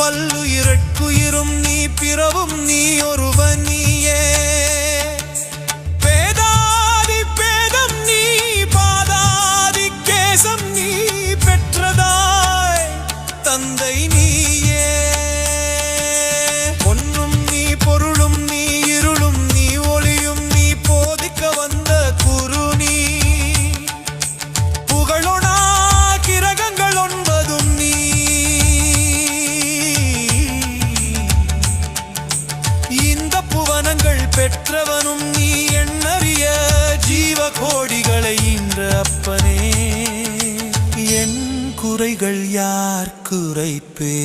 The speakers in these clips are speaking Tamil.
பல்லுயிரட்குயிரும் நீ பிறவும் நீ ஒருவனியே பேதாதி பேதம் நீ பாதாதி கேசம் நீ பெற்றதாய் தந்தை நீயே. ஒன்றும் நீ பொருள் பெற்றவனும் நீ எண்ணறிய ஜீவ கோடிகளை இன்று அப்பனே. என் குறைகள் யார் குறைப்பே?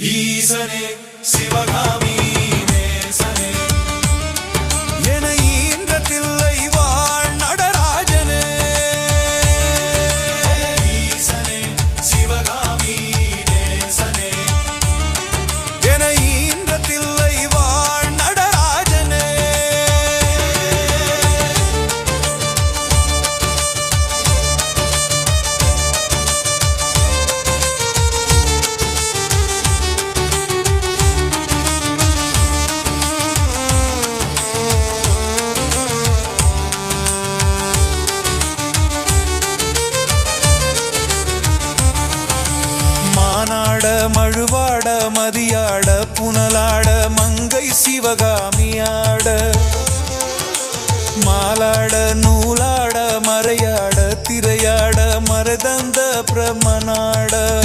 ஈசனே சிவகாமி. மதியாட புனலாட மங்கை சிவகாமியாட மாலாட நூலாட மறையாட திரையாட மரதந்த பிரமனாட.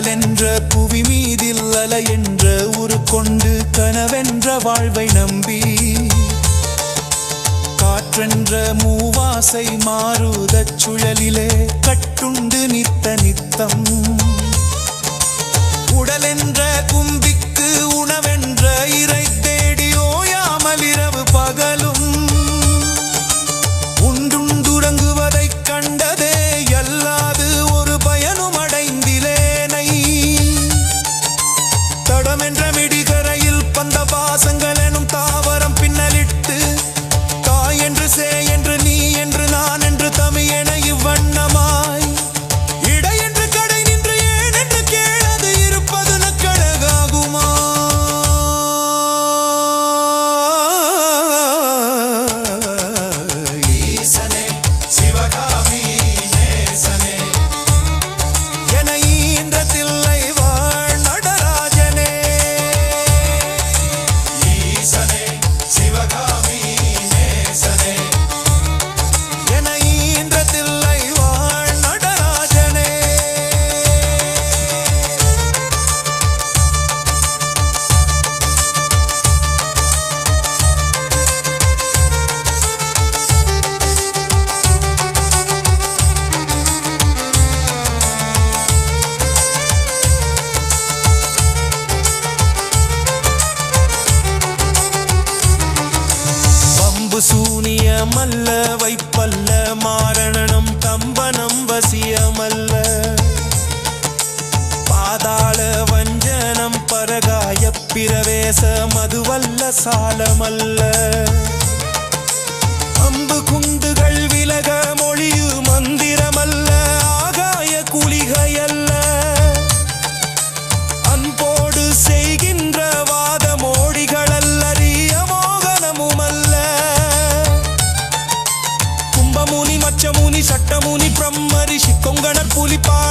கடலென்ற புவி மீதில் அலை என்ற உரு கொண்டு கனவென்ற வாழ்வை நம்பி. காற்றென்ற மூவாசை மாறுதச் சுழலிலே கட்டுண்டு நித்த நித்தம். பிரவேச மதுவல்ல சாலமல்ல. அம்பு குந்துகள் விலக மொழியு மந்திரமல்ல ஆகாய குளிகையல்ல. அன்போடு செய்கின்ற வாத மோடிகளல்லறிய மோகனமுமல்ல. கும்பமுனி மச்சமுனி சட்டமுனி பிரம்மரிஷி கொங்கணர் புலிப்பா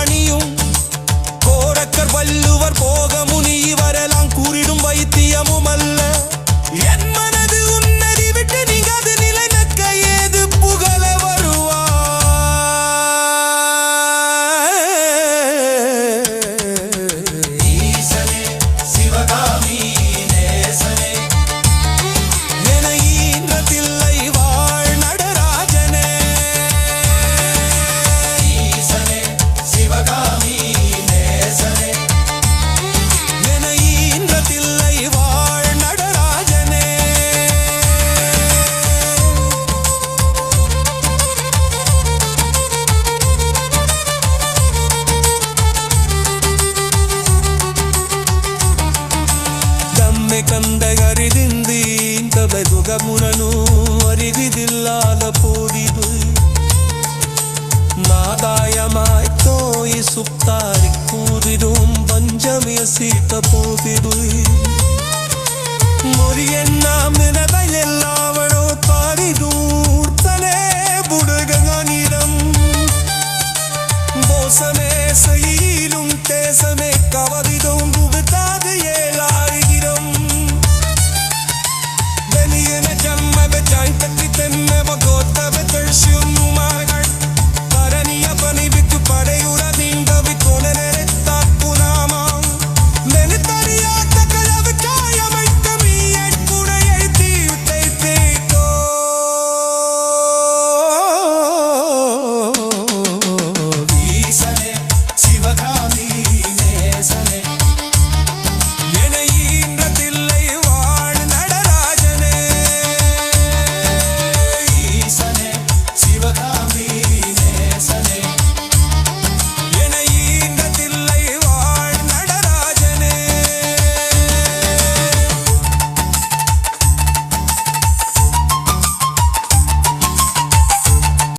பரிசுத்தாரி கூறிடும் பஞ்சமிய சீத்த போதிடு முறியன் நாம் நினைவையில் ஆவணோ தாரி தூர்த்தனே